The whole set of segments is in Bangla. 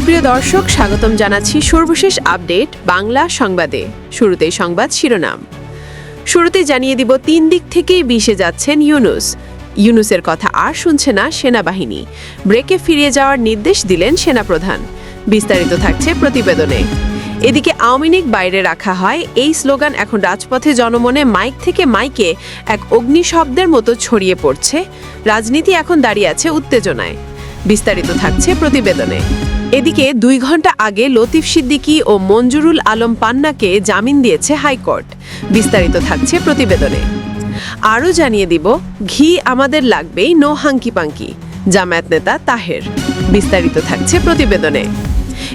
সুপ্রিয় দর্শক, স্বাগতম জানাচ্ছি সর্বশেষ আপডেট বাংলা সংবাদে। শুরুতেই সংবাদ শিরোনাম। শুরুতে জানিয়ে দিব তিন দিক থেকেই বিষে যাচ্ছেন ইউনুস। ইউনুসের কথা আর শুনছে না সেনাবাহিনী। ব্রেকে ফিরিয়ে যাওয়ার নির্দেশ দিলেন সেনাপ্রধান। বিস্তারিত থাকছে প্রতিবেদনে। এদিকে আওয়ামী লীগ বাইরে রাখা হয়, এই স্লোগান এখন রাজপথে জনমনে মাইক থেকে মাইকে এক অগ্নিশব্দের মতো ছড়িয়ে পড়ছে। রাজনীতি এখন দাঁড়িয়ে আছে উত্তেজনায়। বিস্তারিত থাকছে প্রতিবেদনে। এদিকে দুই ঘণ্টা আগে লতিফ সিদ্দিকী ও মঞ্জুরুল আলম পান্নাকে জামিন দিয়েছে হাইকোর্ট। বিস্তারিত থাকছে প্রতিবেদনে। আরও জানিয়ে দিব, ঘি আমাদের লাগবেই, নো হাঙ্কি পাঙ্কি। জামায়াত নেতা তাহের। বিস্তারিত থাকছে প্রতিবেদনে।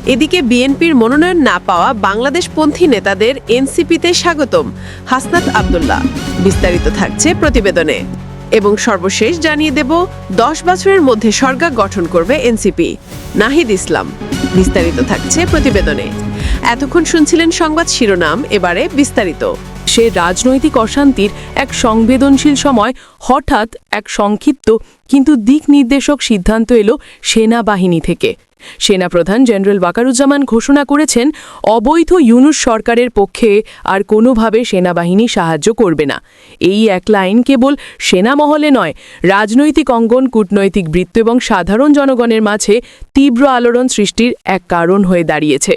এদিকে বিএনপির মনোনয়ন না পাওয়া বাংলাদেশপন্থী নেতাদের এনসিপিতে স্বাগতম হাসনাত আবদুল্লাহ। বিস্তারিত থাকছে প্রতিবেদনে। এবং সর্বশেষ জানিয়ে দেব, দশ বছরের মধ্যে সরকার গঠন করবে এনসিপি। নাহিদ ইসলাম। বিস্তারিত থাকছে প্রতিবেদনে। এতক্ষণ শুনছিলেন সংবাদ শিরোনাম, এবারে বিস্তারিত। সে রাজনৈতিক অশান্তির এক সংবেদনশীল সময়, হঠাৎ এক সংক্ষিপ্ত কিন্তু দিক নির্দেশক সিদ্ধান্ত এলো সেনাবাহিনী থেকে। সেনাপ্রধান জেনারেল ওয়াকারুজ্জামান ঘোষণা করেছেন, অবৈধ ইউনুস সরকারের পক্ষে আর কোনোভাবে সেনাবাহিনী সাহায্য করবে না। এই এক লাইন কেবল সেনামহলে নয়, রাজনৈতিক অঙ্গন, কূটনৈতিক বৃত্ত এবং সাধারণ জনগণের মাঝে তীব্র আলোড়ন সৃষ্টির এক কারণ হয়ে দাঁড়িয়েছে।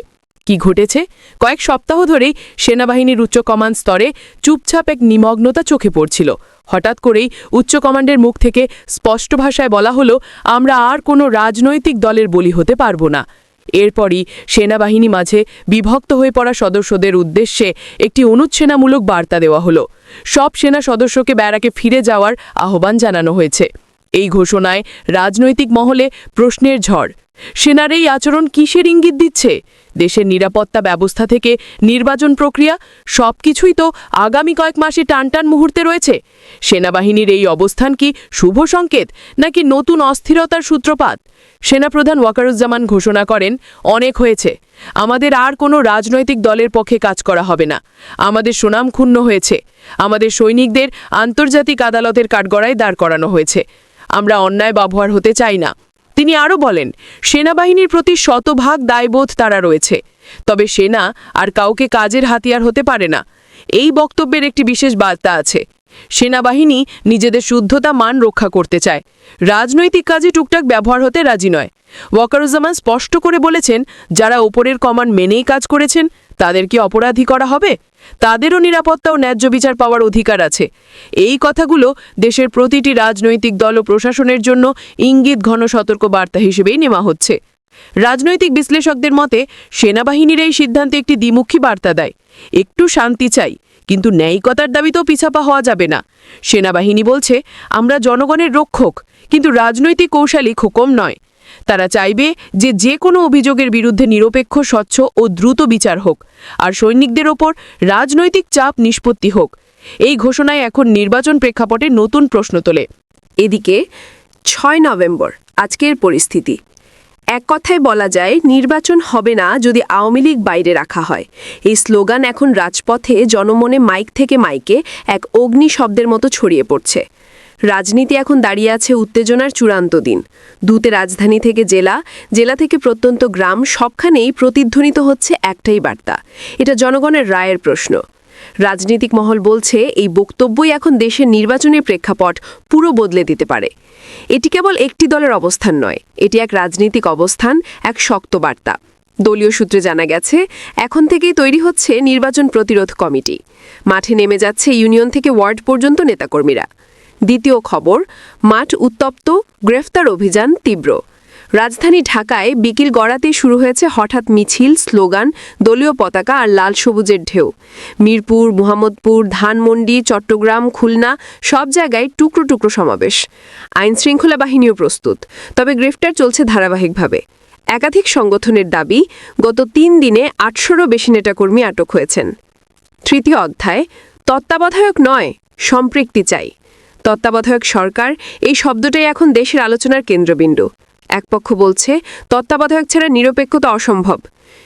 কি ঘটেছে? কয়েক সপ্তাহ ধরেই সেনাবাহিনীর উচ্চ কমান্ড স্তরে চুপচাপ এক নিমগ্নতা চোখে পড়ছিল। হঠাৎ করেই উচ্চ কমান্ডের মুখ থেকে স্পষ্ট ভাষায় বলা হলো, আমরা আর কোনো রাজনৈতিক দলের বলি হতে পারব না। এরপরই সেনাবাহিনী মাঝে বিভক্ত হয়ে পড়া সদস্যদের উদ্দেশ্যে একটি অনুচ্ছেনামূলক বার্তা দেওয়া হলো। সব সেনা সদস্যকে ব্যারাকে ফিরে যাওয়ার আহ্বান জানানো হয়েছে। এই ঘোষণায় রাজনৈতিক মহলে প্রশ্নের ঝড়। সেনার এই আচরণ কিসের ইঙ্গিত দিচ্ছে? দেশের নিরাপত্তা ব্যবস্থা থেকে নির্বাচন প্রক্রিয়া, সবকিছুই তো আগামী কয়েক মাসে টানটান মুহূর্তে রয়েছে। সেনাবাহিনীর এই অবস্থান কি শুভ সংকেত, নাকি নতুন অস্থিরতার সূত্রপাত? সেনাপ্রধান ওয়াকারুজ্জামান ঘোষণা করেন, অনেক হয়েছে। আমাদের আর কোনো রাজনৈতিক দলের পক্ষে কাজ করা হবে না। আমাদের সুনাম ক্ষুণ্ণ হয়েছে। আমাদের সৈনিকদের আন্তর্জাতিক আদালতের কাঠগড়ায় দাঁড় করানো হয়েছে। আমরা অন্যায় ব্যবহার হতে চাই না। তিনি আরও বলেন, সেনাবাহিনীর প্রতি শতভাগ দায়বোধ তারা রয়েছে। তবে সেনা আর কাউকে কাজের হাতিয়ার হতে পারে না। এই বক্তব্যের একটি বিশেষ বার্তা আছে। সেনাবাহিনী নিজেদের শুদ্ধতা মান রক্ষা করতে চায়। রাজনৈতিক কাজে টুকটাক ব্যবহার হতে রাজি নয়। ওয়াকারুজ্জামান স্পষ্ট করে বলেছেন, যারা ওপরের কমান্ড মেনেই কাজ করেছেন তাদের কি অপরাধী করা হবে? তাদেরও নিরাপত্তা ও ন্যায্য বিচার পাওয়ার অধিকার আছে। এই কথাগুলো দেশের প্রতিটি রাজনৈতিক দল ও প্রশাসনের জন্য ইঙ্গিত ঘন সতর্ক বার্তা হিসেবেই নেওয়া হচ্ছে। রাজনৈতিক বিশ্লেষকদের মতে, সেনাবাহিনীর এই সিদ্ধান্তে একটি দ্বিমুখী বার্তা দেয়। একটু শান্তি চাই, কিন্তু ন্যায়িকতার দাবিতেও পিছাপা হওয়া যাবে না। সেনাবাহিনী বলছে, আমরা জনগণের রক্ষক, কিন্তু রাজনৈতিক কৌশলী খোকম নয়। তারা চাইবে যে যে কোনো অভিযোগের বিরুদ্ধে নিরপেক্ষ, স্বচ্ছ ও দ্রুত বিচার হোক, আর সৈনিকদের ওপর রাজনৈতিক চাপ নিষ্পত্তি হোক। এই ঘোষণায় এখন নির্বাচন প্রেক্ষাপটে নতুন প্রশ্ন তোলে। এদিকে, ছয় নভেম্বর, আজকের পরিস্থিতি। এক কথায় বলা যায়, নির্বাচন হবে না যদি আওয়ামী লীগ বাইরে রাখা হয়। এই স্লোগান এখন রাজপথে জনমনে মাইক থেকে মাইকে এক অগ্নি শব্দের মতো ছড়িয়ে পড়ছে। রাজনীতি এখন দাঁড়িয়ে আছে উত্তেজনার চূড়ান্ত দিন। দূতে রাজধানী থেকে জেলা জেলা থেকে প্রত্যন্ত গ্রাম সবখানেই প্রতিধ্বনিত হচ্ছে একটাই বার্তা। এটা জনগণের রায়ের প্রশ্ন। রাজনৈতিক মহল বলছে, এই বক্তব্যই এখন দেশের নির্বাচনের প্রেক্ষাপট পুরো বদলে দিতে পারে। এটি কেবল একটি দলের অবস্থান নয়, এটি এক রাজনৈতিক অবস্থান, এক শক্ত বার্তা। দলীয় সূত্রে জানা গেছে, এখন থেকেই তৈরি হচ্ছে নির্বাচন প্রতিরোধ কমিটি। মাঠে নেমে যাচ্ছে ইউনিয়ন থেকে ওয়ার্ড পর্যন্ত নেতাকর্মীরা। দ্বিতীয় খবর, মাঠ উত্তপ্ত, গ্রেফতার অভিযান তীব্র। রাজধানী ঢাকায় বিকিল গড়াতেই শুরু হয়েছে হঠাৎ মিছিল, স্লোগান, দলীয় পতাকা আর লাল সবুজের ঢেউ। মিরপুর, মুহাম্মদপুর, ধানমন্ডি, চট্টগ্রাম, খুলনা সব জায়গায় টুকরো টুকরো সমাবেশ। আইন শৃঙ্খলা বাহিনীও প্রস্তুত, তবে গ্রেফতার চলছে ধারাবাহিকভাবে। একাধিক সংগঠনের দাবি, গত তিন দিনে আটশোরও বেশি নেতাকর্মী আটক হয়েছেন। তৃতীয় অধ্যায়, তত্ত্বাবধায়ক নয়, সম্পৃক্তি চাই। তত্ত্বাবধায়ক সরকার এই শব্দটাই এখন দেশের আলোচনার কেন্দ্রবিন্দু। এক পক্ষ বলছে, তত্ত্বাবধায়ক ছাড়া নিরপেক্ষতা অসম্ভব।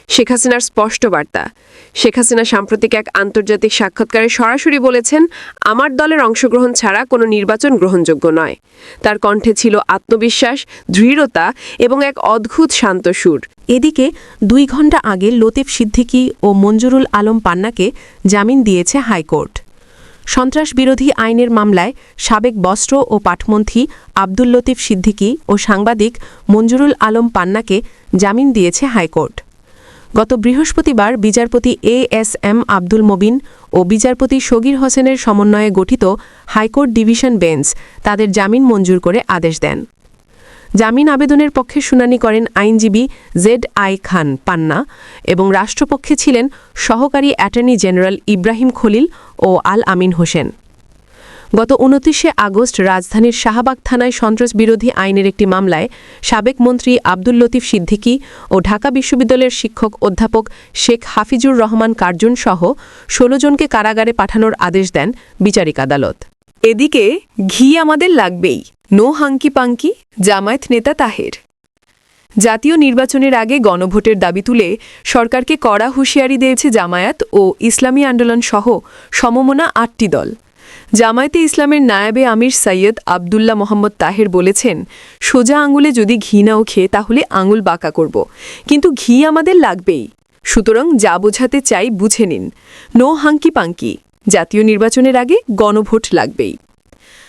শেখ হাসিনার স্পষ্ট বার্তা। শেখ হাসিনা সাম্প্রতিক এক আন্তর্জাতিক সাক্ষাৎকারে সরাসরি বলেছেন, আমার দলের অংশগ্রহণ ছাড়া কোনো নির্বাচন গ্রহণযোগ্য নয়। তার কণ্ঠে ছিল আত্মবিশ্বাস, দৃঢ়তা এবং এক অদ্ভুত শান্ত সুর। এদিকে দুই ঘণ্টা আগে লতিফ সিদ্দিকী ও মঞ্জুরুল আলম পান্নাকে জামিন দিয়েছে হাইকোর্ট। সন্ত্রাস বিরোধী আইনের মামলায় সাবেক বস্ত্র ও পাটমন্ত্রী আব্দুল লতিফ সিদ্দিকী ও সাংবাদিক মঞ্জুরুল আলম পান্নাকে জামিন দিয়েছে হাইকোর্ট। গত বৃহস্পতিবার বিচারপতি A S M Abdul Mobin ও বিচারপতি সগির হোসেনের সমন্বয়ে গঠিত হাইকোর্ট ডিভিশন বেঞ্চ তাদের জামিন মঞ্জুর করে আদেশ দেন। জামিন আবেদনের পক্ষে শুনানি করেন আইনজীবী জেড আই খান পান্না এবং রাষ্ট্রপক্ষে ছিলেন সহকারী অ্যাটর্নি জেনারেল ইব্রাহিম খলিল ও আল আমিন হোসেন। গত উনত্রিশে আগস্ট রাজধানীর শাহবাগ থানায় সন্ত্রাস বিরোধী আইনের একটি মামলায় সাবেক মন্ত্রী আব্দুল লতিফ সিদ্দিকী ও ঢাকা বিশ্ববিদ্যালয়ের শিক্ষক অধ্যাপক শেখ হাফিজুর রহমান কার্জন সহ ষোলো জনকে কারাগারে পাঠানোর আদেশ দেন বিচারিক আদালত। এদিকে ঘি আমাদের লাগবেই। নো হাঙ্কি পাঙ্কি, জামায়াত নেতা তাহের। জাতীয় নির্বাচনের আগে গণভোটের দাবি তুলে সরকারকে কড়া হুঁশিয়ারি দিয়েছে জামায়াত ও ইসলামী আন্দোলন সহ সমমনা আটটি দল। জামায়াতে ইসলামের নায়াবে আমির সৈয়দ আবদুল্লাহ মোহাম্মদ তাহের বলেছেন, সোজা আঙুলে যদি ঘি না ওঠে তাহলে আঙুল বাঁকা করব। কিন্তু ঘি আমাদের লাগবেই। সুতরাং যা বোঝাতে চাই বুঝে নিন। No hanky panky. জাতীয় নির্বাচনের আগে গণভোট লাগবেই।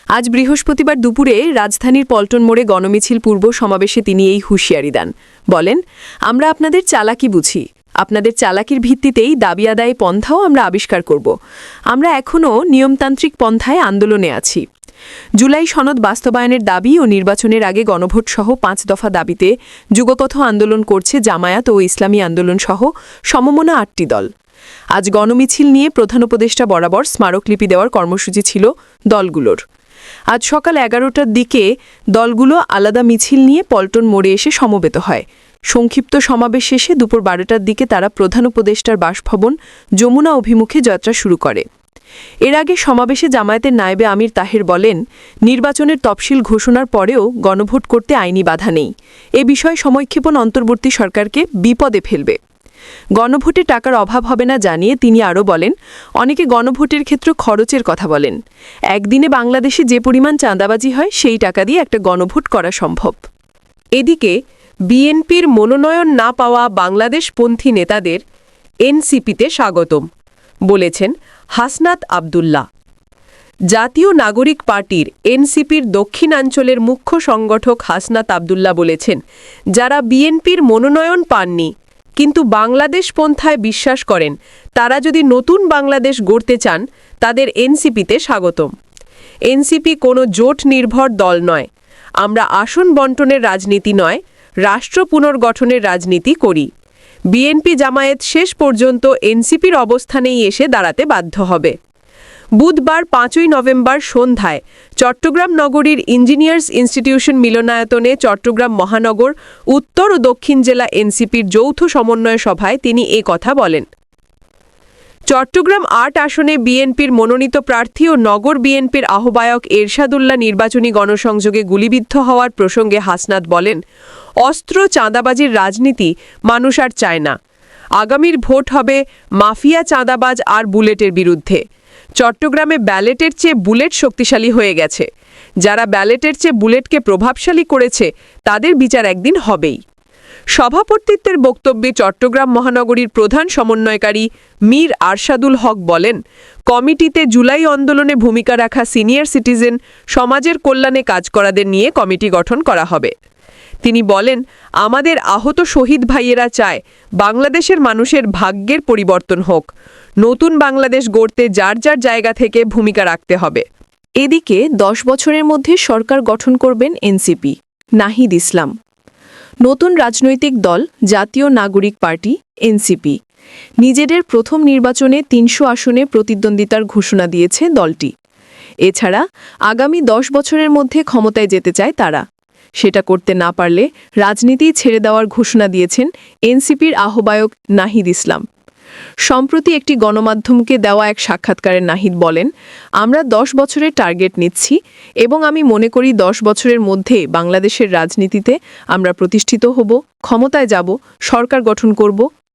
আজ বৃহস্পতিবার দুপুরে রাজধানীর পল্টন মোড়ে গণমিছিল পূর্ব সমাবেশে তিনি এই হুঁশিয়ারি দেন। বলেন, আমরা আপনাদের চালাকি বুঝি। আপনাদের চালাকির ভিত্তিতেই দাবি আদায় পন্থাও আমরা আবিষ্কার করব। আমরা এখনও নিয়মতান্ত্রিক পন্থায় আন্দোলনে আছি। জুলাই সনদ বাস্তবায়নের দাবি ও নির্বাচনের আগে গণভোট সহ পাঁচ দফা দাবিতে যুগপথ আন্দোলন করছে জামায়াত ও ইসলামী আন্দোলন সহ সমমনা আটটি দল। আজ গণমিছিল নিয়ে প্রধান উপদেষ্টা বরাবর স্মারকলিপি দেওয়ার কর্মসূচি ছিল দলগুলোর। আজ সকাল এগারোটার দিকে দলগুলো আলাদা মিছিল নিয়ে পল্টন মোড়ে এসে সমবেত হয়। সংক্ষিপ্ত সমাবেশ শেষে দুপুর বারোটার দিকে তারা প্রধান উপদেষ্টার বাসভবন যমুনা অভিমুখে যাত্রা শুরু করে। এর আগে সমাবেশে জামায়াতের নায়েবে আমির তাহের বলেন, নির্বাচনের তফসিল ঘোষণার পরেও গণভোট করতে আইনি বাধা নেই। এ বিষয়ে সময়ক্ষেপণ অন্তর্বর্তী সরকারকে বিপদে ফেলবে। গণভোটে টাকার অভাব হবে না জানিয়ে তিনি আরও বলেন, অনেকে গণভোটের ক্ষেত্রে খরচের কথা বলেন। একদিনে বাংলাদেশে যে পরিমাণ চাঁদাবাজি হয়, সেই টাকা দিয়ে একটা গণভোট করা সম্ভব। এদিকে, বিএনপির মনোনয়ন না পাওয়া বাংলাদেশপন্থী নেতাদের এনসিপিতে স্বাগতম, বলেছেন হাসনাত আবদুল্লাহ। জাতীয় নাগরিক পার্টির এনসিপির দক্ষিণাঞ্চলের মুখ্য সংগঠক হাসনাত আবদুল্লাহ বলেছেন, যারা বিএনপির মনোনয়ন পাননি কিন্তু বাংলাদেশ পন্থায় বিশ্বাস করেন। তারা যদি নতুন বাংলাদেশ গড়তে চান, তাদের এনসিপিতে স্বাগতম। এনসিপি কোনো জোট নির্ভর দল নয়। আমরা আসন বন্টনের রাজনীতি নয়, রাষ্ট্র পুনর্গঠনের রাজনীতি করি। বিএনপি জামায়াত শেষ পর্যন্ত এনসিপির অবস্থানেই এসে দাঁড়াতে বাধ্য হবে। বুধবার পাঁচই নভেম্বর সন্ধ্যায় চট্টগ্রাম নগরীর ইঞ্জিনিয়ার্স ইনস্টিটিউশন মিলনায়তনে চট্টগ্রাম মহানগর উত্তর ও দক্ষিণ জেলা এনসিপির যৌথ সমন্বয় সভায় তিনি এ কথা বলেন। চট্টগ্রাম আট আসনে বিএনপির মনোনীত প্রার্থী ও নগর বিএনপির আহ্বায়ক এরশাদুল্লাহ নির্বাচনী গণসংযোগে গুলিবিদ্ধ হওয়ার প্রসঙ্গে হাসনাত বলেন, অস্ত্র চাঁদাবাজির রাজনীতি মানুষ আর চায় না। আগামীর ভোট হবে মাফিয়া চাঁদাবাজ আর বুলেটের বিরুদ্ধে। চট্টগ্রামে ব্যালেটের চেয়ে বুলেট শক্তিশালী হয়ে গেছে। যারা ব্যালেটের চেয়ে বুলেটকে প্রভাবশালী করেছে, তাদের বিচার একদিন হবেই। সভাপতিত্বের বক্তব্যে চট্টগ্রাম মহানগরীর প্রধান সমন্বয়কারী মীর আরশাদুল হক বলেন, কমিটিতে জুলাই আন্দোলনে ভূমিকা রাখা সিনিয়র সিটিজেন সমাজের কল্যাণে কাজ করাদের নিয়ে কমিটি গঠন করা হবে। তিনি বলেন, আমাদের আহত শহীদ ভাইয়েরা চায় বাংলাদেশের মানুষের ভাগ্যের পরিবর্তন হোক। নতুন বাংলাদেশ গড়তে যার যার জায়গা থেকে ভূমিকা রাখতে হবে। এদিকে দশ বছরের মধ্যে সরকার গঠন করবেন এনসিপি, নাহিদ ইসলাম। নতুন রাজনৈতিক দল, জাতীয় নাগরিক পার্টি, এনসিপি। নিজেদের প্রথম নির্বাচনে তিনশো আসনে প্রতিদ্বন্দ্বিতার ঘোষণা দিয়েছে দলটি। এছাড়া আগামী দশ বছরের মধ্যে ক্ষমতায় যেতে চায় তারা। সেটা করতে না পারলে রাজনীতি ছেড়ে দেওয়ার ঘোষণা দিয়েছেন এনসিপির আহ্বায়ক নাহিদ ইসলাম। সম্প্রতি একটি গণমাধ্যমকে দেওয়া এক সাক্ষাৎকারে নাহিদ বলেন, আমরা দশ বছরের টার্গেট নিচ্ছি এবং আমি মনে করি দশ বছরের মধ্যে বাংলাদেশের রাজনীতিতে আমরা প্রতিষ্ঠিত হব, ক্ষমতায় যাব, সরকার গঠন করব